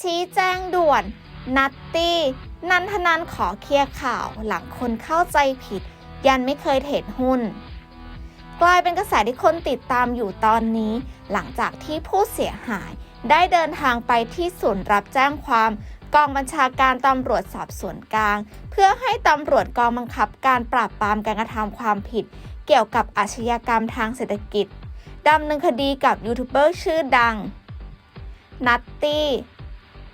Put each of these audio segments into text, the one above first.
ชี้แจงด่วน นัตตี้นันทนันขอเคลียร์ข่าวหลังคนเข้าใจผิด ยันไม่เคยเทรดหุ้น กลายเป็นกระแสที่คนติดตามอยู่ตอนนี้ หลังจากที่ผู้เสียหายได้เดินทางไปที่ศูนย์รับแจ้งความกองบัญชาการตำรวจสอบสวนกลาง เพื่อให้ตำรวจกองบังคับการปราบปรามการกระทำความผิด เกี่ยวกับอาชญากรรมทางเศรษฐกิจดำเนินคดีกับยูทูบเบอร์ชื่อดังนัตตี้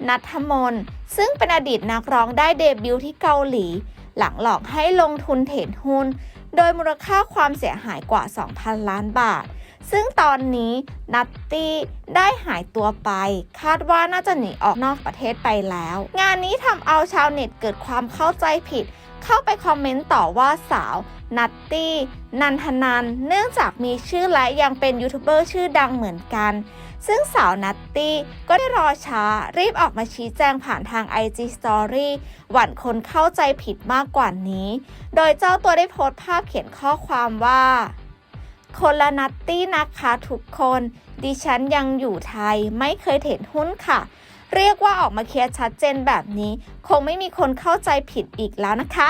นัทมน ซึ่งเป็นอดีตนักร้องได้เดบิวต์ที่เกาหลี หลังหลอกให้ลงทุนเทรดหุ้น โดยมูลค่าความเสียหายกว่า 2,000 ล้านบาท ซึ่งตอนนี้นัตตี้ได้หายตัวไป คาดว่าน่าจะหนีออกนอกประเทศไปแล้ว งานนี้ทำเอาชาวเน็ตเกิดความเข้าใจผิด เข้าไปคอมเมนต์ต่อว่าสาวนัตตี้ นันทนัน เนื่องจากมีชื่อและยังเป็นยูทูบเบอร์ชื่อดังเหมือนกัน ซึ่งสาวนัตตี้ก็ได้รอช้ารีบออกมาชี้แจงผ่านทาง IG Story หวั่นคนเข้าใจผิดมากกว่านี้ โดยเจ้าตัวได้โพสต์ภาพเขียนข้อความว่า คนละนัตตี้นะคะทุกคน ดิฉันยังอยู่ไทยไม่เคยเทรดหุ้นค่ะ เรียกว่าออกมาเคลียร์ชัดเจนแบบนี้ คงไม่มีคนเข้าใจผิดอีกแล้วนะคะ